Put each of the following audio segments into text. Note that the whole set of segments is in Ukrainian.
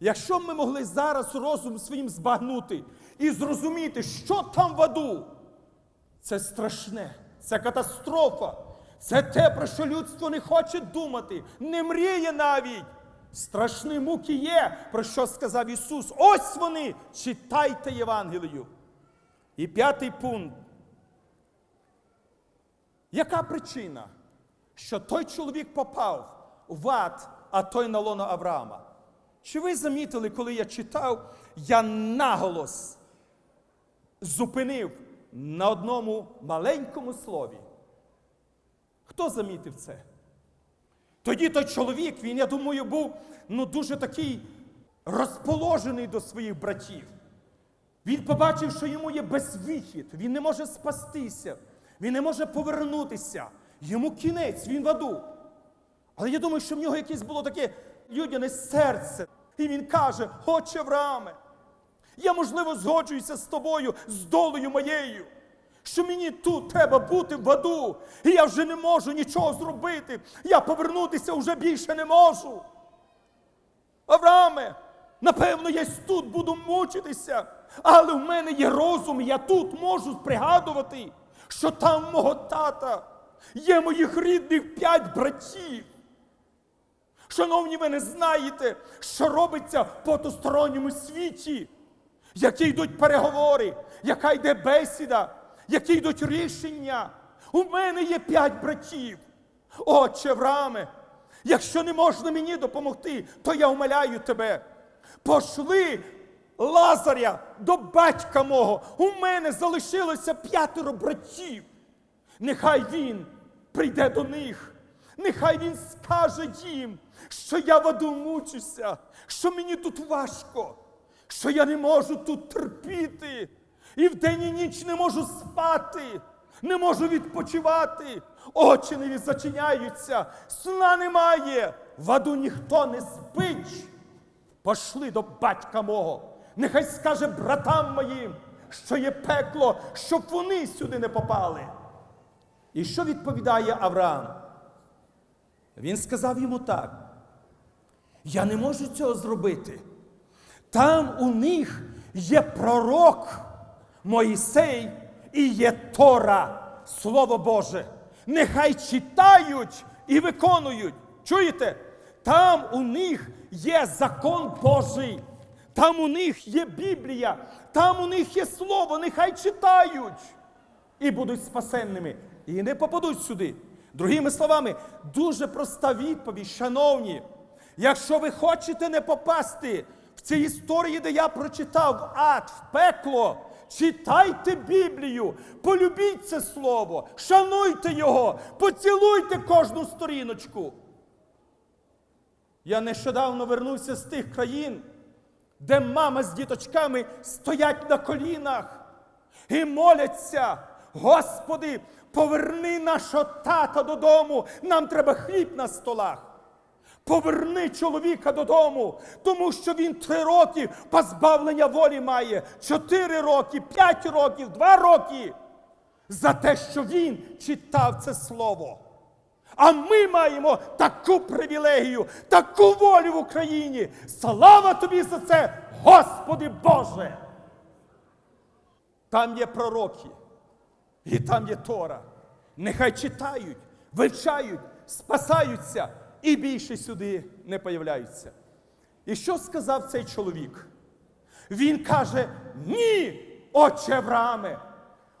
Якщо б ми могли зараз розум своїм збагнути і зрозуміти, що там в аду, це страшне, це катастрофа, це те, про що людство не хоче думати, не мріє навіть. Страшні муки є, про що сказав Ісус. Ось вони, читайте Євангелію. І п'ятий пункт. Яка причина, що той чоловік попав в ад, а той на лоно Авраама? Чи ви замітили, коли я читав, я наголос зупинив на одному маленькому слові? Хто замітив це? Тоді той чоловік, він, я думаю, був ну, дуже такий розположений до своїх братів. Він побачив, що йому є безвихід, він не може спастися, він не може повернутися. Йому кінець, він в аду. Але я думаю, що в нього якесь було таке людяне серце. І він каже: Отче Аврааме, я, можливо, згоджуюся з тобою, з долею моєю, що мені тут треба бути в аду, і я вже не можу нічого зробити. Я повернутися вже більше не можу. Аврааме, напевно, я тут буду мучитися, але в мене є розум, і я тут можу пригадувати, що там мого тата є моїх рідних п'ять братів. Шановні, ви не знаєте, що робиться в потусторонньому світі, які йдуть переговори, яка йде бесіда, які йдуть рішення. У мене є п'ять братів. Отче Аврааме, якщо не можна мені допомогти, то я умоляю тебе. Пошли Лазаря до батька мого. У мене залишилося п'ятеро братів. Нехай він прийде до них. Нехай він скаже їм, що я в аду мучуся, що мені тут важко, що я не можу тут терпіти, і вдень і ніч не можу спати, не можу відпочивати, очі не зачиняються, сна немає, в аду ніхто не спить. Пошли до батька мого, нехай скаже братам моїм, що є пекло, щоб вони сюди не попали. І що відповідає Авраам? Він сказав йому так. Я не можу цього зробити. Там у них є пророк Моїсей і є Тора, Слово Боже. Нехай читають і виконують. Чуєте? Там у них є закон Божий. Там у них є Біблія, там у них є Слово, нехай читають і будуть спасенними, і не попадуть сюди. Другими словами, дуже проста відповідь, шановні. Якщо ви хочете не попасти в цій історії, де я прочитав в ад, в пекло, читайте Біблію, полюбіть це слово, шануйте його, поцілуйте кожну сторіночку. Я нещодавно вернувся з тих країн, де мама з діточками стоять на колінах і моляться. Господи, поверни нашого тата додому, нам треба хліб на столах. Поверни чоловіка додому, тому що він три роки позбавлення волі має, чотири роки, п'ять років, два роки за те, що він читав це слово. А ми маємо таку привілегію, таку волю в Україні. Слава тобі за це, Господи Боже! Там є пророки, і там є Тора. Нехай читають, вивчають, спасаються і більше сюди не появляються. І що сказав цей чоловік? Він каже: Ні, отче Аврааме,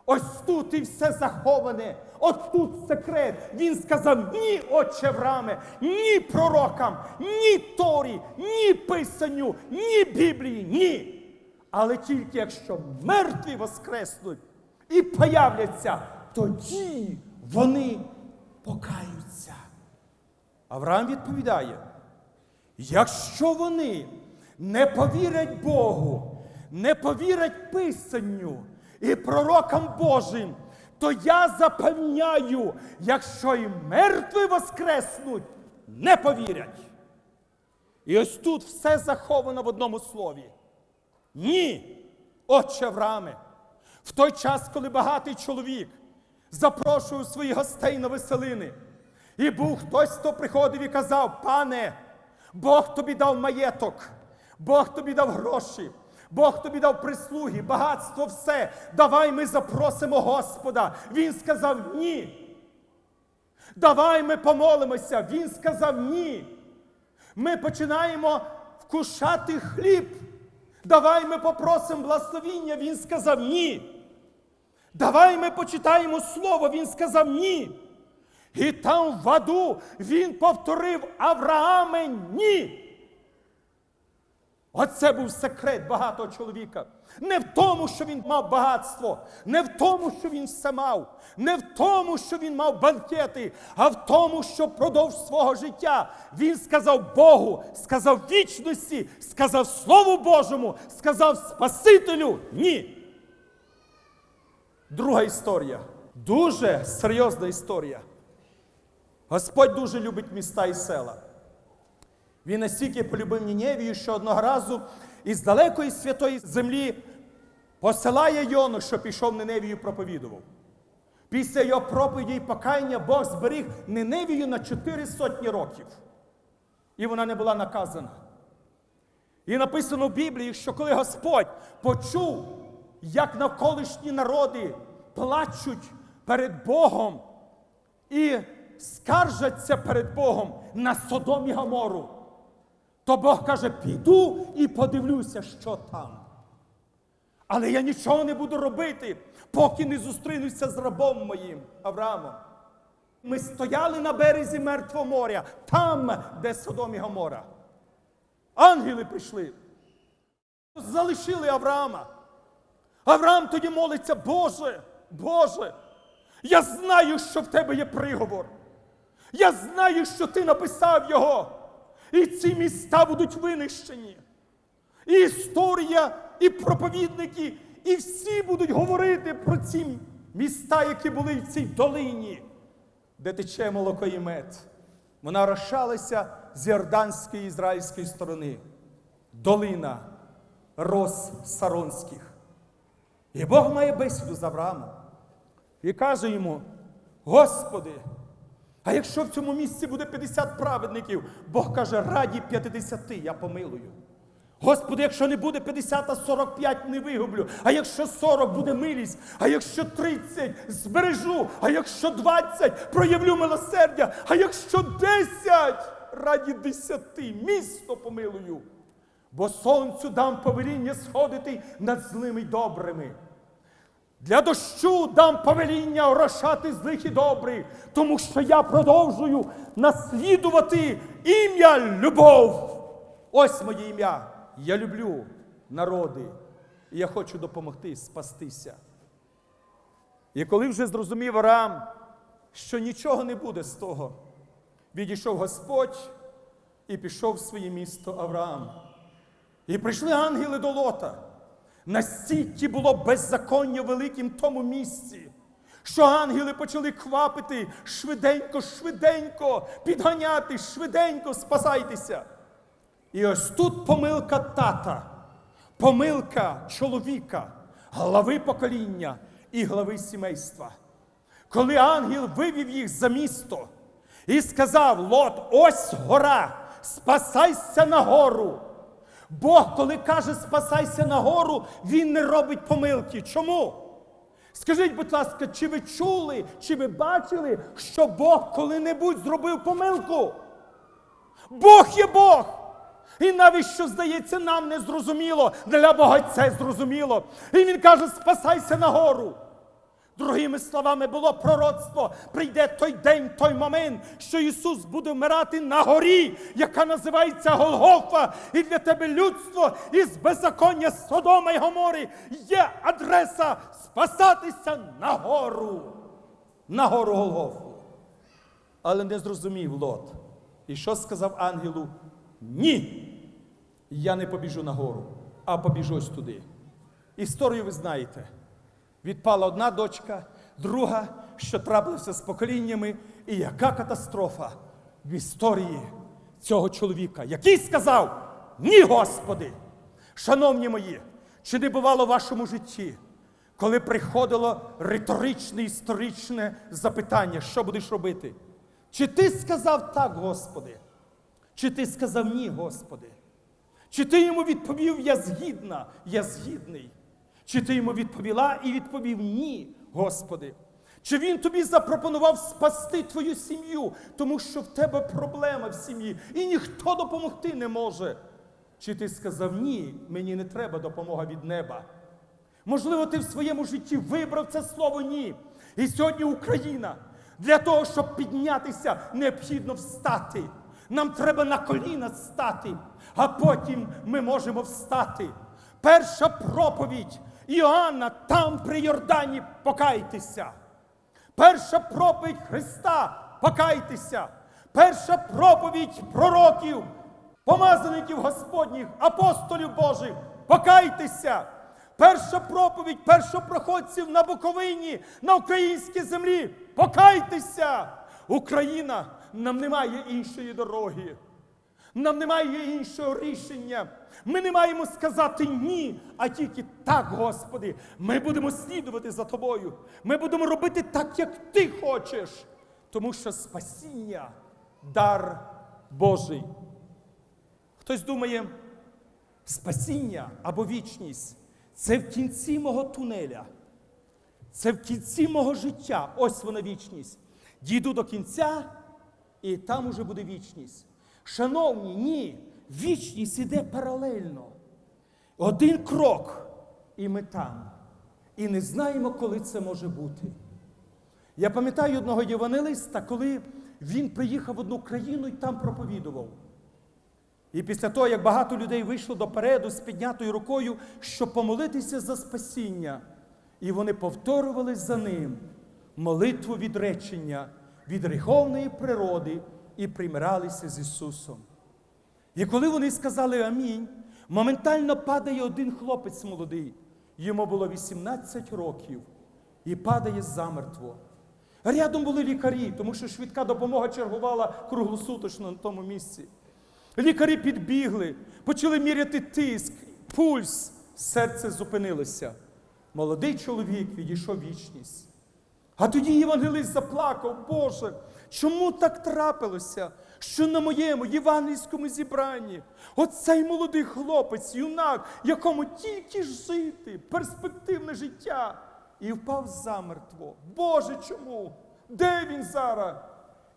ось тут і все заховане, от тут секрет. Він сказав: ні, отче Аврааме, ні пророкам, ні Торі, ні Писанню, ні Біблії, ні. Але тільки якщо мертві воскреснуть і появляться, тоді вони покаються. Авраам відповідає: якщо вони не повірять Богу, не повірять Писанню і пророкам Божим, то я запевняю, якщо і мертві воскреснуть, не повірять. І ось тут все заховано в одному слові. Ні, отче Аврааме, в той час, коли багатий чоловік запрошував своїх гостей на веселини, і був хтось, хто приходив і казав, пане, Бог тобі дав маєток, Бог тобі дав гроші, Бог тобі дав прислуги, багатство, все. Давай ми запросимо Господа. Він сказав ні. Давай ми помолимося. Він сказав ні. Ми починаємо вкушати хліб. Давай ми попросимо благословіння. Він сказав ні. Давай ми почитаємо слово. Він сказав ні. І там в аду він повторив Аврааме ні. Оце був секрет багатого чоловіка. Не в тому, що він мав багатство, не в тому, що він все мав, не в тому, що він мав банкети, а в тому, що впродовж свого життя він сказав Богу, сказав вічності, сказав Слову Божому, сказав Спасителю ні. Друга історія. Дуже серйозна історія. Господь дуже любить міста і села. Він настільки полюбив Ніневію, що одного разу із далекої святої землі посилає Йону, що пішов Ниневію проповідував. Після його проповіді і покаяння Бог зберіг Ниневію на чотири сотні років. І вона не була наказана. І написано в Біблії, що коли Господь почув, як навколишні народи плачуть перед Богом і скаржаться перед Богом на Содом і Гомору, то Бог каже: піду і подивлюся, що там. Але я нічого не буду робити, поки не зустрінуся з рабом моїм Авраамом. Ми стояли на березі Мертвого моря, там, де Содом і Гомора. Ангели прийшли, залишили Авраама. Авраам тоді молиться, Боже, Боже, я знаю, що в тебе є приговор. Я знаю, що ти написав його. І ці міста будуть винищені. І історія, і проповідники, і всі будуть говорити про ці міста, які були в цій долині, де тече молоко і мед. Вона розшалася з Йорданської ізраїльської сторони. Долина роз Саронських. І Бог має бесіду з Авраамом. І каже йому: Господи, а якщо в цьому місці буде 50 праведників, Бог каже, раді 50 я помилую. Господи, якщо не буде 50, а 45 не вигублю, а якщо 40 буде милість, а якщо 30 збережу, а якщо 20 проявлю милосердя, а якщо 10 раді 10 місто помилую. Бо сонцю дам повеління сходити над злими й добрими. Для дощу дам повеління орошати злих і добрих, тому що я продовжую наслідувати ім'я любов. Ось моє ім'я. Я люблю народи, і я хочу допомогти спастися. І коли вже зрозумів Арам, що нічого не буде з того, відійшов Господь і пішов в своє місто Авраам. І прийшли ангели до Лота. Настільки було беззаконня великим тому місці, що ангели почали квапити швиденько, швиденько, підганяти, швиденько, спасайтеся. І ось тут помилка тата, помилка чоловіка, глави покоління і глави сімейства. Коли ангел вивів їх за місто і сказав: Лот, ось гора, спасайся на гору. Бог, коли каже спасайся на гору, він не робить помилки. Чому? Скажіть, будь ласка, чи ви чули, чи ви бачили, що Бог коли-небудь зробив помилку? Бог є Бог. І навіть що здається нам незрозуміло, для Бога це зрозуміло. І він каже: спасайся на гору. Другими словами, було пророцтво. Прийде той день, той момент, що Ісус буде вмирати на горі, яка називається Голгофа. І для тебе людство із беззаконня Содома й Гомори є адреса спасатися на гору. На гору Голгофу. Але не зрозумів Лот. І що сказав ангелу? Ні. Я не побіжу на гору, а побіжу ось туди. Історію ви знаєте. Відпала одна дочка, друга, що трапилося з поколіннями, і яка катастрофа в історії цього чоловіка, який сказав: Ні, Господи! Шановні мої, чи не бувало в вашому житті, коли приходило риторичне історичне запитання, що будеш робити? Чи ти сказав так, Господи? Чи ти сказав ні, Господи? Чи ти йому відповів Я згідна, я згідний? Чи ти йому відповіла і відповів Ні, Господи? Чи він тобі запропонував спасти твою сім'ю, тому що в тебе проблема в сім'ї, і ніхто допомогти не може? Чи ти сказав ні, мені не треба допомога від неба? Можливо, ти в своєму житті вибрав це слово ні. І сьогодні Україна для того, щоб піднятися, необхідно встати. Нам треба на коліна стати, а потім ми можемо встати. Перша проповідь Іоанна там при Йордані покайтеся. Перша проповідь Христа покайтеся. Перша проповідь пророків, помазаників Господніх, апостолів Божих, покайтеся. Перша проповідь першопроходців на Буковині, на українській землі. Покайтеся! Україна, нам немає іншої дороги. Нам немає іншого рішення. Ми не маємо сказати ні, а тільки так, Господи. Ми будемо слідувати за Тобою. Ми будемо робити так, як Ти хочеш. Тому що спасіння дар Божий. Хтось думає, спасіння або вічність це в кінці мого тунеля. Це в кінці мого життя. Ось вона вічність. Дійду до кінця, і там уже буде вічність. Шановні, ні, вічність іде паралельно. Один крок, і ми там. І не знаємо, коли це може бути. Я пам'ятаю одного євангелиста, коли він приїхав в одну країну і там проповідував. І після того, як багато людей вийшло допереду з піднятою рукою, щоб помолитися за спасіння, і вони повторювали за ним молитву відречення від гріховної природи і примиралися з Ісусом. І коли вони сказали Амінь, моментально падає один хлопець молодий. Йому було 18 років і падає замертво. Рядом були лікарі, тому що швидка допомога чергувала круглосуточно на тому місці. Лікарі підбігли, почали міряти тиск, пульс, серце зупинилося. Молодий чоловік відійшов вічність. А тоді євангелист заплакав, Боже, чому так трапилося, що на моєму євангельському зібранні оцей молодий хлопець, юнак, якому тільки жити, перспективне життя, і впав замертво. Боже, чому? Де він зараз?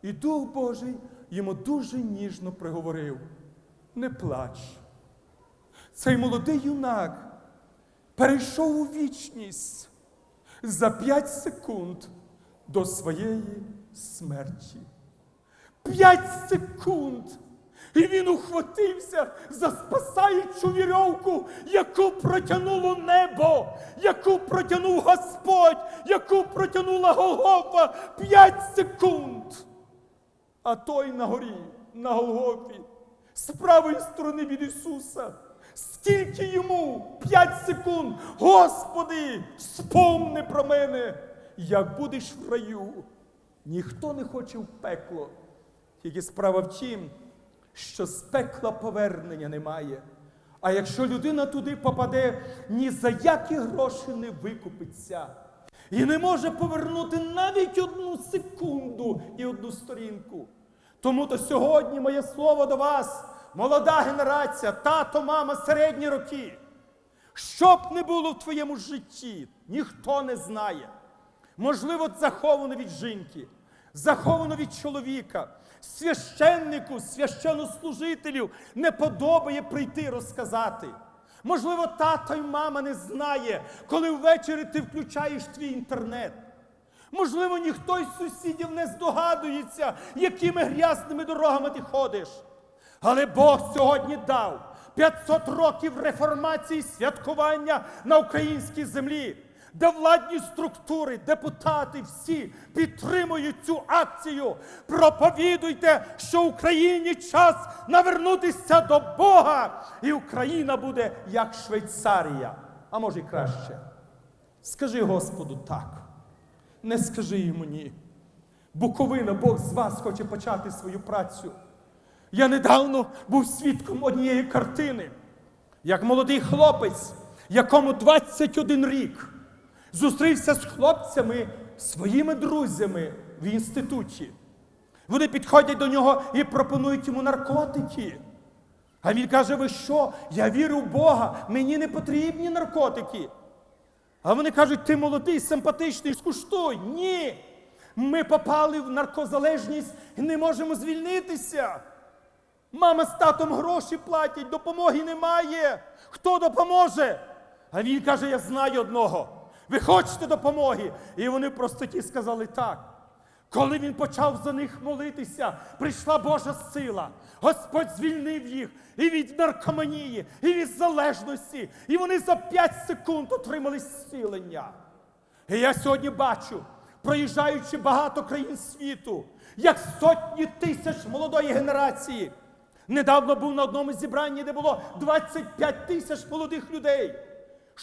І Дух Божий йому дуже ніжно приговорив: не плач. Цей молодий юнак перейшов у вічність за п'ять секунд до своєї смерті. П'ять секунд! І він ухватився за спасаючу вірьовку, яку протягнуло небо, яку протягнув Господь, яку протягнула Голгофа. П'ять секунд. А той на горі, на Голгофі, з правої сторони від Ісуса. Скільки йому? П'ять секунд. Господи, спомни про мене, як будеш в раю. Ніхто не хоче в пекло. Тільки справа в тім, що з пекла повернення немає. А якщо людина туди попаде, ні за які гроші не викупиться. І не може повернути навіть одну секунду і одну сторінку. Тому то сьогодні моє слово до вас, молода генерація, тато, мама, середні роки. Що б не було в твоєму житті, ніхто не знає. Можливо, заховано від жінки, заховано від чоловіка, священнику, священнослужителю не подобає прийти розказати. Можливо, тато й мама не знає, коли ввечері ти включаєш твій інтернет. Можливо, ніхто із сусідів не здогадується, якими грязними дорогами ти ходиш. Але Бог сьогодні дав 500 років реформації святкування на українській землі, де владні структури, депутати всі підтримують цю акцію. Проповідуйте, що Україні час навернутися до Бога, і Україна буде як Швейцарія, а може й краще. Скажи Господу так. Не скажи йому ні. Буковина, Бог з вас хоче почати свою працю. Я недавно був свідком однієї картини, як молодий хлопець, якому 21 рік, зустрівся з хлопцями, своїми друзями в інституті. Вони підходять до нього і пропонують йому наркотики. А він каже: ви що? Я вірю в Бога, мені не потрібні наркотики. А вони кажуть, ти молодий, симпатичний, скуштуй. Ні. Ми попали в наркозалежність і не можемо звільнитися. Мама з татом гроші платять, допомоги немає. Хто допоможе? А він каже: Я знаю одного. Ви хочете допомоги? І вони в простоті сказали так. Коли він почав за них молитися, прийшла Божа сила. Господь звільнив їх і від наркоманії, і від залежності. І вони за 5 секунд отримали зцілення. І я сьогодні бачу, проїжджаючи багато країн світу, як сотні тисяч молодої генерації. Недавно був на одному зібранні, де було 25 тисяч молодих людей.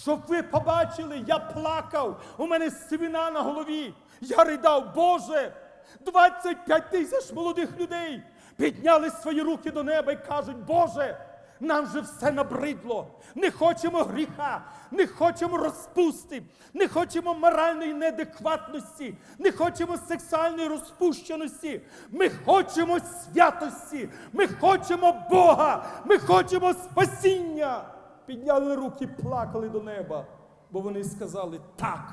Щоб ви побачили, я плакав, у мене свина на голові. Я ридав, Боже, 25 тисяч молодих людей підняли свої руки до неба і кажуть, Боже, нам же все набридло. Не хочемо гріха, не хочемо розпусти, не хочемо моральної неадекватності, не хочемо сексуальної розпущеності. Ми хочемо святості, ми хочемо Бога, ми хочемо спасіння. Підняли руки, плакали до неба, бо вони сказали так.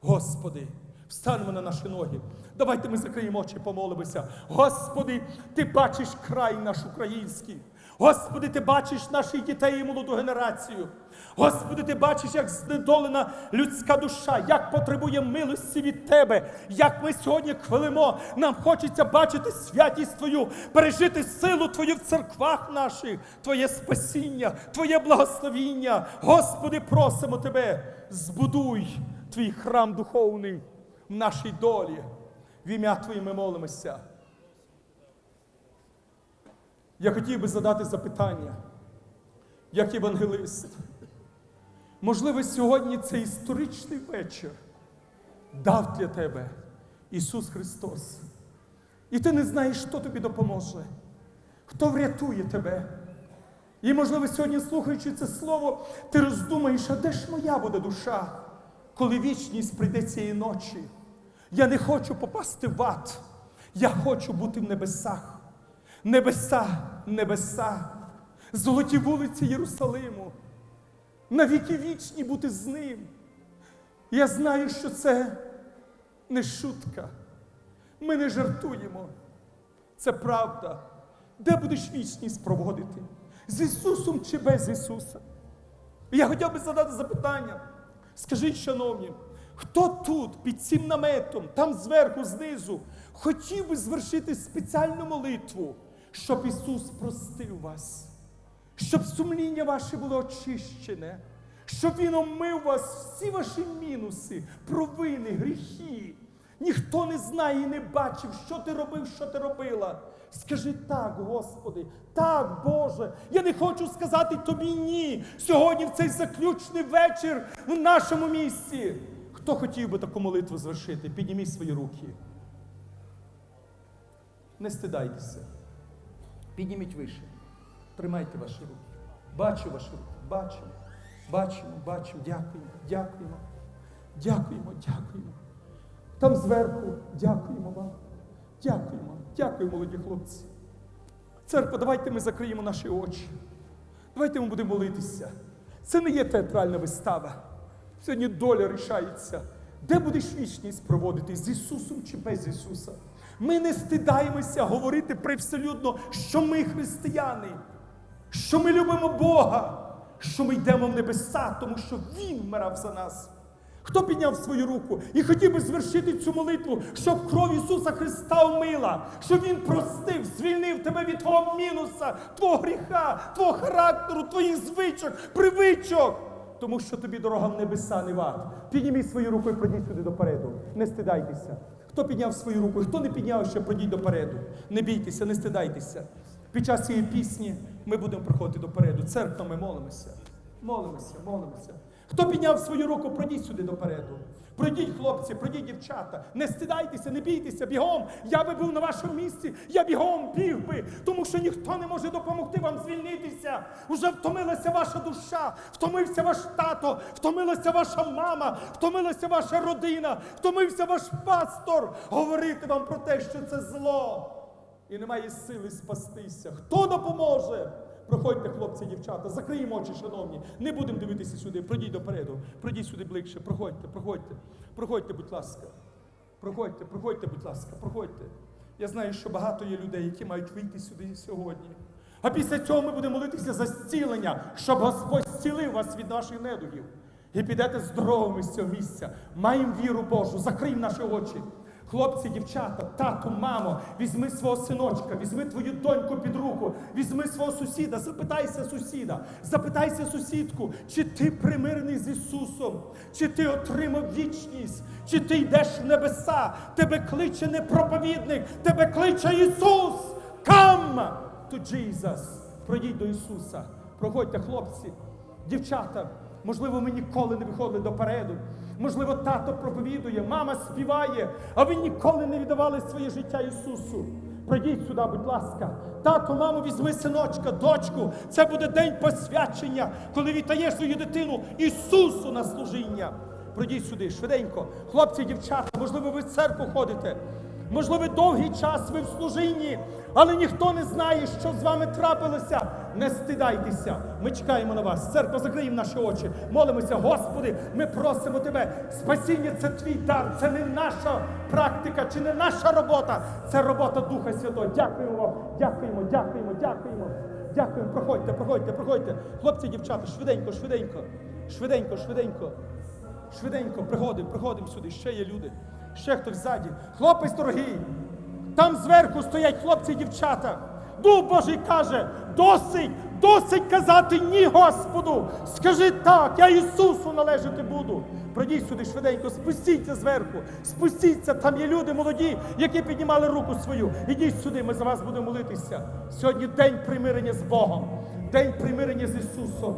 Господи, встанемо на наші ноги. Давайте ми закриємо очі, помолимося. Господи, ти бачиш край наш український. Господи, ти бачиш наших дітей і молоду генерацію. Господи, ти бачиш, як знедолена людська душа, як потребує милості від Тебе, як ми сьогодні хвилимо. Нам хочеться бачити святість Твою, пережити силу Твою в церквах наших, Твоє спасіння, Твоє благословіння. Господи, просимо Тебе, збудуй Твій храм духовний в нашій долі. В ім'я Твоє ми молимося. Я хотів би задати запитання, як євангелист. Можливо, сьогодні цей історичний вечір дав для тебе Ісус Христос. І ти не знаєш, хто тобі допоможе, хто врятує тебе. І, можливо, сьогодні, слухаючи це слово, ти роздумаєш, а де ж моя буде душа, коли вічність прийде цієї ночі? Я не хочу попасти в ад, я хочу бути в небесах. Небеса, небеса, золоті вулиці Єрусалиму, навіки вічні бути з ним. Я знаю, що це не шутка. Ми не жартуємо. Це правда. Де будеш вічність проводити? З Ісусом чи без Ісуса? Я хотів би задати запитання. Скажіть, шановні, хто тут під цим наметом, там зверху, знизу, хотів би звершити спеціальну молитву, щоб Ісус простив вас, щоб сумління ваше було очищене, щоб Він омив вас всі ваші мінуси, провини, гріхи. Ніхто не знає і не бачив, що ти робив, що ти робила. Скажи так, Господи, так, Боже. Я не хочу сказати тобі ні. Сьогодні в цей заключний вечір в нашому місці. Хто хотів би таку молитву звершити? Підніміть свої руки. Не стидайтеся. Підніміть вище. Тримайте ваші руки. Бачу ваші руки. Бачимо. Бачимо, бачимо. Дякуємо, дякуємо. Дякуємо, дякуємо. Там зверху дякуємо вам. Дякуємо, дякую, молоді хлопці. Церква, давайте ми закриємо наші очі. Давайте ми будемо молитися. Це не є театральна вистава. Сьогодні доля рішається. Де будеш вічність проводити з Ісусом чи без Ісуса? Ми не стидаємося говорити привселюдно, що ми християни, що ми любимо Бога, що ми йдемо в небеса, тому що Він вмирав за нас. Хто підняв свою руку і хотів би звершити цю молитву, щоб кров Ісуса Христа вмила, щоб Він простив, звільнив тебе від твого мінуса, твого гріха, твого характеру, твоїх звичок, привичок. Тому що тобі дорога в небеса не в ад. Підніміть свою руку і пройдіть сюди допереду. Не стидайтеся. Хто підняв свою руку, хто не підняв, ще пройдіть допереду. Не бійтеся, не стидайтеся. Під час цієї пісні ми будемо приходити допереду. Церква ми молимося. Молимося, молимося. Хто підняв свою руку, пройдіть сюди допереду. Пройдіть, хлопці, пройдіть, дівчата. Не стидайтеся, не бійтеся, бігом. Я би був на вашому місці, я бігом біг би, тому що ніхто не може допомогти вам звільнитися. Уже втомилася ваша душа, втомився ваш тато, втомилася ваша мама, втомилася ваша родина, втомився ваш пастор говорити вам про те, що це зло. І немає сили спастися. Хто допоможе? Проходьте, хлопці, дівчата, закриємо очі, шановні. Не будемо дивитися сюди. Пройдіть допереду. Пройдіть сюди ближче. Проходьте, проходьте. Проходьте, будь ласка. Проходьте, проходьте, будь ласка, проходьте. Я знаю, що багато є людей, які мають вийти сюди сьогодні. А після цього ми будемо молитися за зцілення, щоб Господь зцілив вас від наших недугів. І підете здоровими з цього місця. Маємо віру Божу, закриємо наші очі. Хлопці, дівчата, тату, мамо, візьми свого синочка, візьми твою доньку під руку, візьми свого сусіда, запитайся сусіда, запитайся сусідку, чи ти примирений з Ісусом, чи ти отримав вічність, чи ти йдеш в небеса, тебе кличе не проповідник, тебе кличе Ісус. Come to Jesus. Пройдіть до Ісуса. Проходьте, хлопці, дівчата. Можливо, ми ніколи не виходили допереду. Можливо, тато проповідує, мама співає, а ви ніколи не віддавали своє життя Ісусу. Пройдіть сюди, будь ласка. Тато, мамо, візьми синочка, дочку. Це буде день посвячення, коли віддаєш свою дитину Ісусу на служіння. Пройдіть сюди, швиденько. Хлопці, дівчата, можливо, ви в церкву ходите. Можливо, довгий час ви в служінні, але ніхто не знає, що з вами трапилося. Не стидайтеся. Ми чекаємо на вас. Церква, закриємо наші очі. Молимося, Господи, ми просимо Тебе. Спасіння це твій дар, це не наша практика чи не наша робота. Це робота Духа Святого. Дякуємо вам, дякуємо, дякуємо, дякуємо. Дякуємо. Проходьте, проходьте, проходьте. Хлопці, дівчата, швиденько, швиденько, швиденько, швиденько. Швиденько, приходимо, приходимо сюди. Ще є люди. Ще хтось ззаді. Хлопець дорогий. Там зверху стоять хлопці і дівчата. Дух Божий каже, досить, досить казати ні Господу. Скажи так, я Ісусу належати буду. Пройдіть сюди швиденько, спустіться зверху, спустіться, там є люди молоді, які піднімали руку свою. Ідіть сюди, ми за вас будемо молитися. Сьогодні день примирення з Богом, день примирення з Ісусом.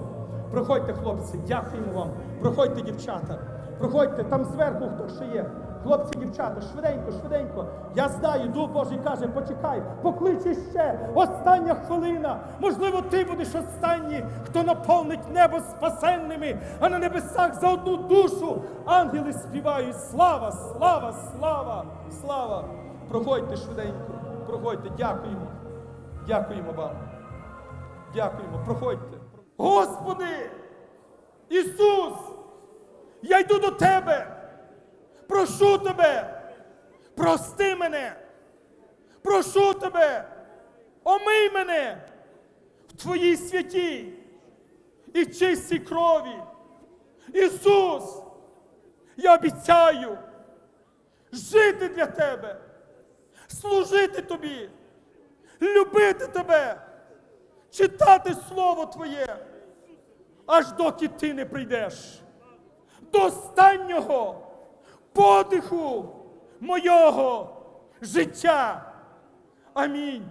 Проходьте, хлопці, дякуємо вам. Проходьте, дівчата. Проходьте, там зверху хто ще є. Хлопці, дівчата, швиденько, швиденько. Я знаю, Дух Божий каже, почекай, покличе ще. Остання хвилина. Можливо, ти будеш останній, хто наповнить небо спасенними, а на небесах за одну душу ангели співають. Слава, слава, слава, слава. Проходьте швиденько, проходьте, дякуємо. Дякуємо вам. Дякуємо, проходьте. Господи! Ісус! Я йду до Тебе! Прошу Тебе! Прости мене! Прошу Тебе! Омий мене в Твоїй святій і чистій крові! Ісус! Я обіцяю жити для Тебе, служити Тобі, любити Тебе, читати Слово Твоє, аж доки Ти не прийдеш до останнього подиху мого життя. Амінь.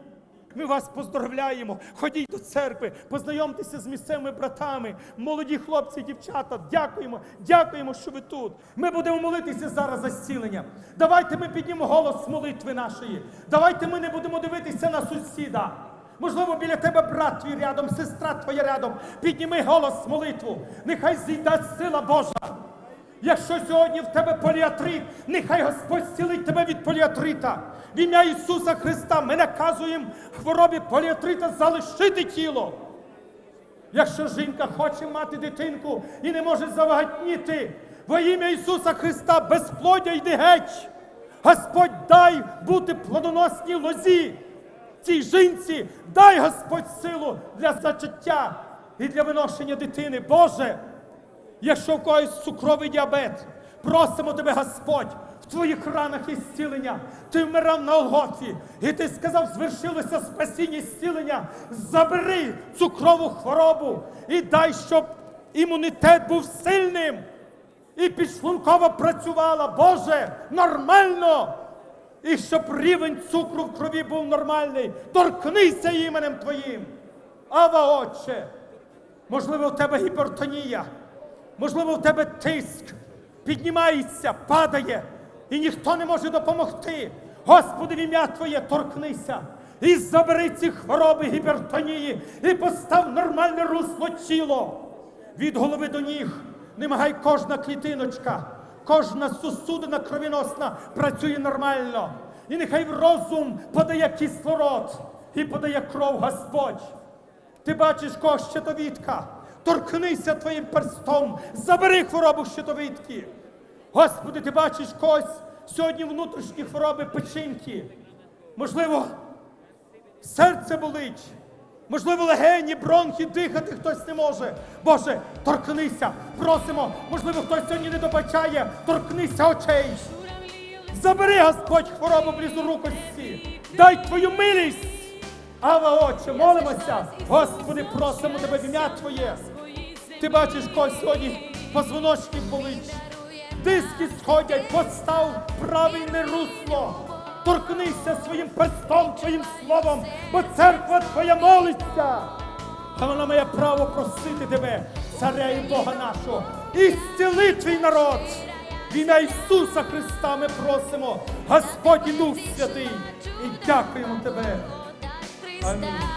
Ми вас поздравляємо. Ходіть до церкви, познайомтеся з місцевими братами, молоді хлопці, дівчата. Дякуємо, дякуємо, що ви тут. Ми будемо молитися зараз за зцілення. Давайте ми піднімемо голос молитви нашої. Давайте ми не будемо дивитися на сусіда. Можливо, біля тебе брат твій рядом, сестра твоя рядом. Підніми голос молитву. Нехай зійде сила Божа. Якщо сьогодні в тебе поліатрит, нехай Господь зцілить тебе від поліатрита. В ім'я Ісуса Христа ми наказуємо хворобі поліатрита залишити тіло. Якщо жінка хоче мати дитинку і не може завагатніти, во ім'я Ісуса Христа безплодя йди геть. Господь дай бути плодоносній лозі. Цій жінці дай Господь силу для зачаття і для виношення дитини. Боже, Якщо в когось цукровий діабет, просимо тебе, Господь, в твоїх ранах є зцілення. Ти вмирав на Олгофі, і ти сказав, звершилося спасіння і зцілення. Забери цукрову хворобу і дай, щоб імунітет був сильним. І підшлункова працювала, Боже, нормально. І щоб рівень цукру в крові був нормальний. Торкнися іменем Твоїм. Ава, Отче, можливо, в тебе гіпертонія. Можливо, в тебе тиск піднімається, падає, і ніхто не може допомогти. Господи, в ім'я Твоє торкнися і забери ці хвороби гіпертонії і постав нормальне русло тіло. Від голови до ніг. Немагай кожна клітиночка, кожна сусудина кровіносна працює нормально. І нехай в розум подає кислород і подає кров Господь. Ти бачиш когось щитовідка. Торкнися твоїм перстом, забери хворобу щитовідки. Господи, ти бачиш когось сьогодні внутрішні хвороби печінки. Можливо, серце болить. Можливо, легені, бронхи, дихати хтось не може. Боже, торкнися, просимо. Можливо, хтось сьогодні не добачає, торкнися очей. Забери, Господь, хворобу близорукості. Дай твою милість. Ава, Отче, молимося. Господи, просимо тебе в ім'я Твоє. Ти бачиш, когось сьогодні позвоночник болить. Диски сходять, постав правильне русло. Торкнися своїм перстом, твоїм словом, бо церква твоя молиться. А вона має право просити тебе, царя і Бога нашого, і зціли твій народ. В Ісуса Христа ми просимо, Господь і Дух Святий, і дякуємо тебе. Амінь.